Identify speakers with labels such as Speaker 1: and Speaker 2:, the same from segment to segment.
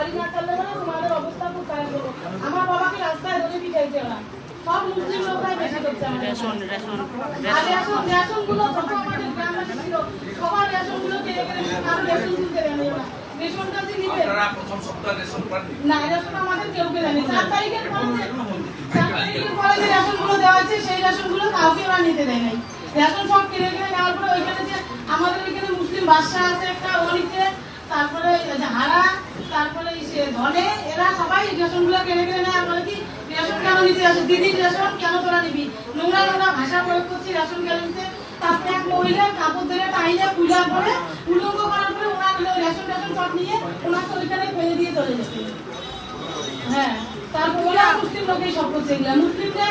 Speaker 1: বাড়ি না চাললে না তোমাদের অবস্থা খুব খারাপ হবে আমার বাবাকে রাস্তায় ধরে পিটাইছে ওরা। সব মুসলিম লোকরাই বেশি করছে
Speaker 2: রেশন রেশন
Speaker 1: আর রেশন। রেশনগুলো যত আমাদের গ্রামবাসী ছিল। সবার রেশনগুলো কেড়ে কেড়ে কারও রেশন তুলতে দেয়নি ওরা। রেশনটা যে নিবে
Speaker 3: প্রথম সপ্তাহে রেশন পাননি?
Speaker 1: না রেশন আমাদের কেউ কে দেয়নি চার তারিখের পরে চার তারিখের পরে যে রেশনগুলো দেওয়া হয়েছে সেই রেশনগুলো কাউকে ওরা নিতে দেয় নাই রেশন সব কিনে কিনে নেওয়ার পরে ওইখানে যে আমাদের ওইখানে মুসলিম বাদশা আছে একটা ও নিচ্ছে। তারপরে হারা তারপরে ধনে, এরা সবাই কিনে নেয়। আমরা কি, রেশন কেন নিতে আসে? দিদির রেশন, কেন তোরা নিবি? নোংরা নোংরা ভাষা প্রয়োগ করছি রেশন কেন নিতে। তারপরে এক মহিলা কাপড় ধরে টাইলে পূজা করে উলঙ্গ করার পরে ওনার রেশন টেশন সব নিয়ে ওনাকে ওইখানে ফেলে দিয়ে চলে গেছে। হ্যাঁ তারপর ওরা লোকেই সব করছে এগুলা।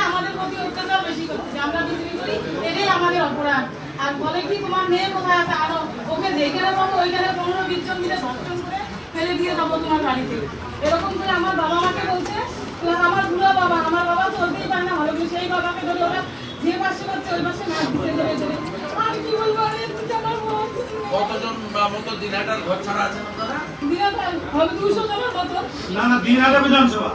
Speaker 1: আমাদের প্রতি অত্যাচার বেশি করছে। আমরা বিক্রি করি, এটাই আমাদের অপরাধ। আর বলে কি, তোমার মেয়ে কোথায় আছে? আরও ওকে যেখানে পাবো ওইখানে পনেরো বিশ জন মিলে ধর্ষণ ফেলে দিয়ে যাব তোমার বাড়িতে। এরকম করে আমার বাবা মাকে বলছে আমার বুড়ো বাবা, আমার বাবা চলতেই পারে না, ভালো সেই বাবাকে ধরে ওরা যে পাশে করছে, ওই পাশে নাচ দিতে ধরে ধরে। আমি কি বলব
Speaker 3: কতজন বা মতো দিনহাটার ঘর ছাড়া আছে আপনারা?
Speaker 1: দিনে
Speaker 4: না না দিনহাটা বিধানসভা।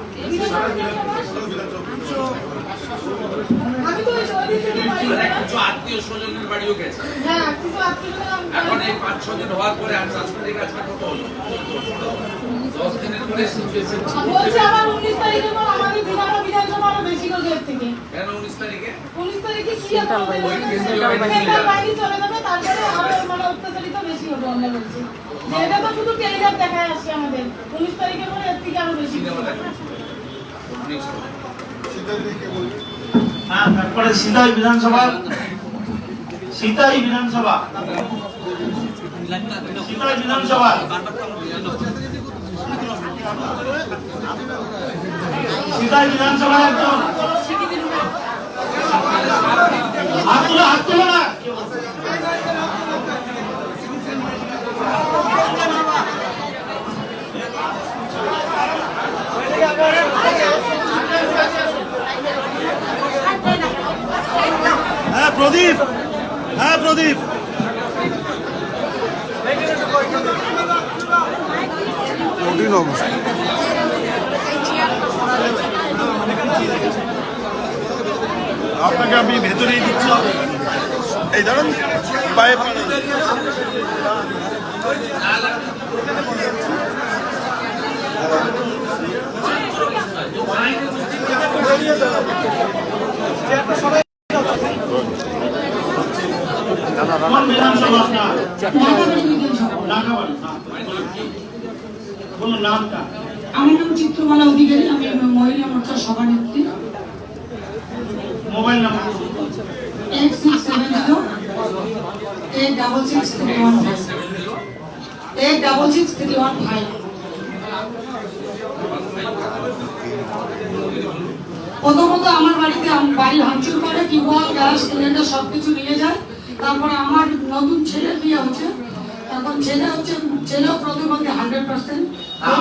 Speaker 1: আমি তো ওই ওই দিক থেকে বাড়ি
Speaker 3: মানে
Speaker 1: গেলাম।
Speaker 3: কিছু আত্মীয় স্বজনের বাড়িও গেছে।
Speaker 1: হ্যাঁ
Speaker 3: এখন এই পাঁচ ছ দিন হওয়ার পরে আর সাসপেন্ডের কাছে কত হলো? দশ দিনের পরে কেন উনিশ তারিখে?
Speaker 1: উনিশ তারিখে কি চলে যাবে তারপরে মানে অত্যাচারিত বেশি হবে আমরা বলছি। যে তো শুধু টেলিগ্রাফ দেখায় আসছে আমাদের। পরে এর থেকে আরও বেশি
Speaker 4: হ্যাঁ তারপরে সিতাই বিধানসভা। সিতাই বিধানসভা। সিতাই বিধানসভা। সিতাই বিধানসভা একজন হাত তুলো হাত তুলো না হ্যাঁ প্রদীপ। হ্যাঁ প্রদীপ।
Speaker 5: কঠিন অবস্থা।
Speaker 4: আপনাকে আমি ভেতরেই দিচ্ছি।
Speaker 5: এই ধরুন পায়ে পাড়া
Speaker 6: আমার নাম চিত্রমালা অধিকারী আমি মহিলা মোর্চার সভানেত্রী
Speaker 4: mobile number
Speaker 6: six seven zero double six three one five double six three one five প্রথমত আমার বাড়িতে বাড়ি ভাঙচুর করে টিউবওয়েল গ্যাস, সিলিন্ডার সব কিছু নিয়ে যায়। তারপরে আমার নতুন ছেলে বিয়ে হচ্ছে? এখন ছেলে হচ্ছে ছেলেও প্রতিবন্ধী হান্ড্রেড পার্সেন্ট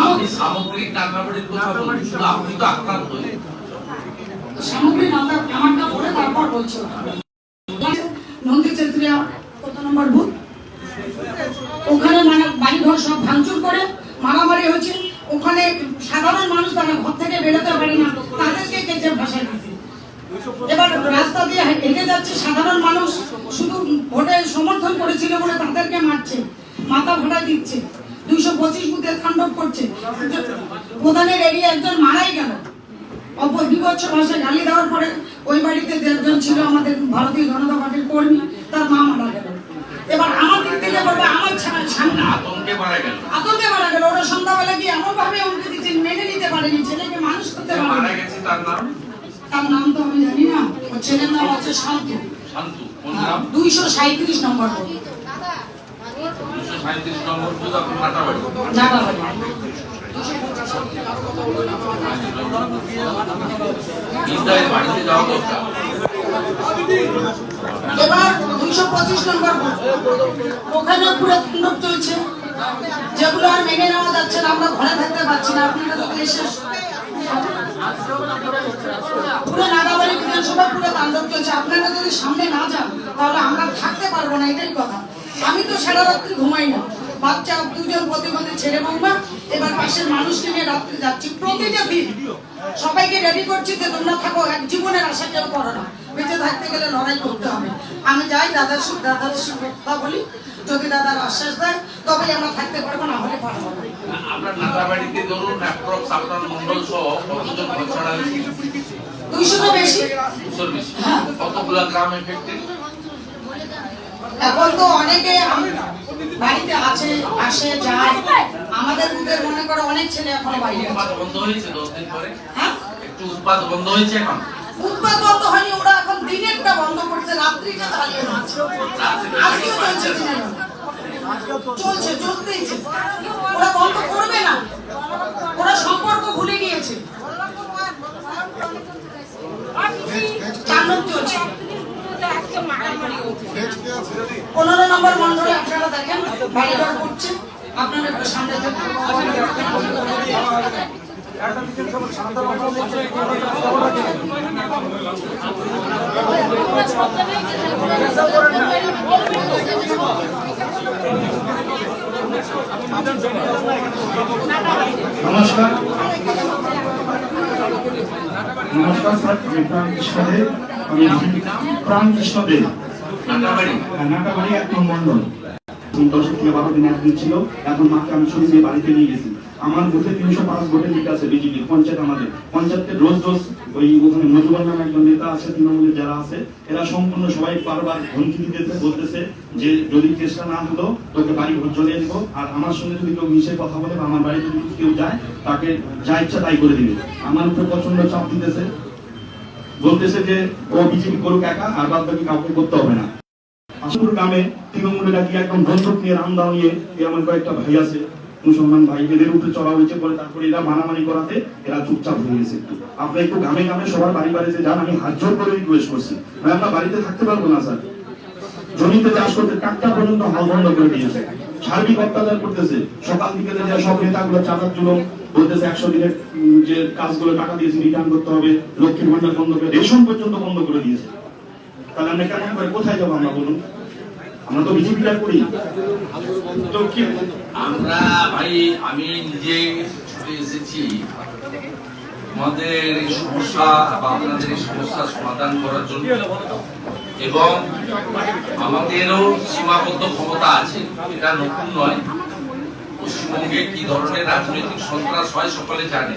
Speaker 3: আপনি সামগ্রিক টাকাবাড়ির কথা বলুন আপনি তো আক্রান্ত। হলেন
Speaker 6: সামগ্রী মাথা আমারটা পরে তারপর বলছো। নন্দী চেত্রিয়া কত নম্বর বুথ? ওখানে মানে বাড়ি ঘর সব ভাঙচুর করে মারামারি হচ্ছে। ওখানে সাধারণ মানুষ তারা ঘর থেকে বেরোতে পারে না। তাদেরকে কেচে ভাসায় দিচ্ছে এবার রাস্তা দিয়ে হেঁটে যাচ্ছে সাধারণ মানুষ। শুধু ভোটে সমর্থন করেছিল বলে তাদেরকে মারছে। মাথা ভাড়া দিচ্ছে। দুইশো পঁচিশ বুথে তাণ্ডব করছে। প্রধানের এরিয়া একজন মারাই গেল। অপর বিভৎস ভাষায় গালি দেওয়ার পরে ওই বাড়িতে দেড়জন ছিল আমাদের ভারতীয় জনতা পার্টির কর্মী তার মা মারা গেল। এবার আমার দিক থেকে বলবে আমার সামনে
Speaker 3: আতঙ্কে মারা গেল।
Speaker 6: আতঙ্কে মারা গেল। ওরা সন্ধ্যাবেলা গিয়ে এমন ভাবে উনকে দিচ্ছে মেনে নিতে পারেনি ছেলেকে মানুষ করতে
Speaker 3: মারা গেছে তার নাম?
Speaker 6: তার নাম তো আমি জানি না ওর ছেলের নাম হচ্ছে শান্তু।
Speaker 3: শান্তু কোন নাম?
Speaker 6: দুইশো সাঁত্রিশ নম্বর এবার দুইশো পঁচিশ নম্বর বুথ। ওখানে পুরো তাণ্ডব চলছে। যেগুলো আর মেনে নেওয়া যাচ্ছে না আমরা ঘরে থাকতে পারছি না। আপনারা যদি এসে পুরো নাগাবাড়ি বিধানসভা, পুরো তাণ্ডব চলছে। আপনারা যদি সামনে না যান, তাহলে আমরা থাকতে পারব না, এটাই কথা। আমি তো সারা রাত্রি ঘুমাই না। বাচ্চা, দুজন প্রতিবন্ধী ছেলে বৌমা, এবার পাশের মানুষকে নিয়ে রাত্রে যাচ্ছি। প্রতিটা দিন। সবাইকে রেডি করছি যে তোমরা থাকো, এক জীবনের আশা কেউ করো না। বেঁচে থাকতে গেলে লড়াই করতে হবে। আমি যাই, দাদার দাদার কথা বলি। যদি দাদার আশ্বাস দেয়, তবেই আমরা থাকতে পারব, না হলে পারব না।
Speaker 3: আমরা নাতাবাড়িতে ধরুন অ্যাপ্রক্স আপনার মন্ডল সহ কতজন ঘর
Speaker 6: দুইশোটা বেশি।
Speaker 3: দুশোর বেশি। কতগুলো গ্রাম এফেক্টেড
Speaker 6: এখন তো অনেকে বাড়িতে আছে আসে যায়। আমাদের বুধের মনে করো অনেক ছেলে এখন বাইরে
Speaker 3: বন্ধ হয়েছে দশ দিন পরে?
Speaker 6: হ্যাঁ?
Speaker 3: একটু উৎপাদ বন্ধ হয়েছে এখন?
Speaker 6: উৎপাদ বন্ধ হয়নি ওরা এখন দিনেরটা বন্ধ করছে রাত্রিটা চালিয়ে আজকেও চলছে দিনের বেলা। চলছে চলতেইছে ওরা বন্ধ করবে না। ওরা সম্পর্ক ভুলে গিয়েছে। চলছে। পনেরো নম্বর মন্ডলে আপনারা দেখেন, বাড়িঘর করছে আপনারা একটু সামনে থেকে
Speaker 2: নমস্কার। নমস্কার স্যার, আমি দেব আমি দেব নাটাবাড়ি এক মন্ডল দশ বারো দিন একদিন ছিল। এখন মাকে আমি শুনে বাড়িতে নিয়ে গেছি। আমার বুথে তিনশো পাঁচ ভোটের লিড আছে বিজেপি, পঞ্চায়েত আমাদের। পঞ্চায়েতে রোজ রোজ ওই ওখানে মজুবার নামে একজন নেতা আছে, তৃণমূলের যারা আছে, এরা সম্পূর্ণ সবাই বারবার হুমকি দিতেছে, বলতেছে যে যদি কেসটা না হলো তোকে বাড়ি ঘর জ্বলিয়ে দিব। আর আমার সঙ্গে যদি কেউ মিশে কথা বলে বা আমার বাড়িতে যদি কেউ যায়, তাকে যা ইচ্ছা তাই করে দিবে। আমার উপরে প্রচণ্ড চাপ দিতেছে। বলতেছে যে ও বিজেপি করুক একা, আর বাদ বাকি কাউকে করতে হবে না। আশুর গ্রামে তৃণমূলেরা একদম বন্ধক নিয়ে রামদাও নিয়ে আমার কয়েকটা ভাই আছে। মুসলমান ভাই এদের উপরে চড়া হয়েছে পরে তারপরে এরা মানামানি করাতে এরা চুপচাপ হয়ে গেছে একটু। আপনি একটু গ্রামে গ্রামে সবার বাড়ি বাড়িতে যান, আমি হাত জোর করে রিকোয়েস্ট করছি। ভাই, আমরা বাড়িতে থাকতে পারব না, স্যার। জমিতে চাষ করতে টাকা পর্যন্ত হাল বন্ধ করে দিয়েছে। সার্বিক অত্যাচার করতেছে। সকাল থেকে যে সব নেতাগুলো চাঁদার জন্য বলতেছে, একশো দিনের যে কাজগুলো টাকা দিয়েছে রিটার্ন করতে হবে, লক্ষ্মীর ভান্ডার বন্ধ করে, রেশন পর্যন্ত বন্ধ করে দিয়েছে। তাহলে আমরা করে কোথায় যাব আমরা বলুন? আমরা তো বিজেপিটা করি। তো কি,
Speaker 3: আমরা ভাই, আমি নিজে ছুটে এসেছি। আমাদের এই সমস্যা বা আপনাদের এই সমস্যা সমাধান করার জন্য। এবং আমাদেরও সীমাবদ্ধ ক্ষমতা আছে, এটা নতুন নয়। পশ্চিমবঙ্গে কি ধরনের রাজনৈতিক সন্ত্রাস হয় সকলে জানে।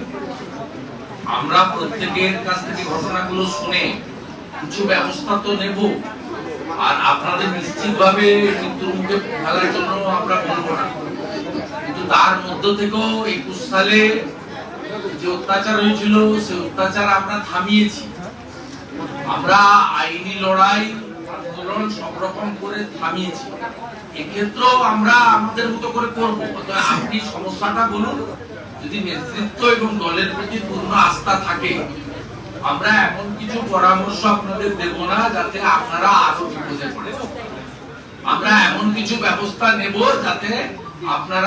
Speaker 3: আমরা প্রত্যেকের কাছ থেকে ঘটনাগুলো শুনে কিছু ব্যবস্থা তো নেব। আর আপনাদের নিশ্চিতভাবে মৃত্যুর মুখে ফেলার জন্য আমরা বলব না। কিন্তু তার মধ্য থেকেও একুশ সালে যে অত্যাচার হয়েছিল, সে অত্যাচার আমরা থামিয়েছি। আমরা আইনি লড়াই, আন্দোলন সব রকম করে থামিয়েছি। এক্ষেত্রেও আমরা আমাদের মতো করে করব। আপনি সমস্যাটা বলুন, যদি নেতৃত্ব এবং দলের প্রতি পূর্ণ আস্থা থাকে আমরা এমন কিছু পরামর্শ আপনাদের দেব না, যাতে আপনারা আরও বিপদে পড়ে আমরা এমন কিছু ব্যবস্থা নেব যাতে আপনারা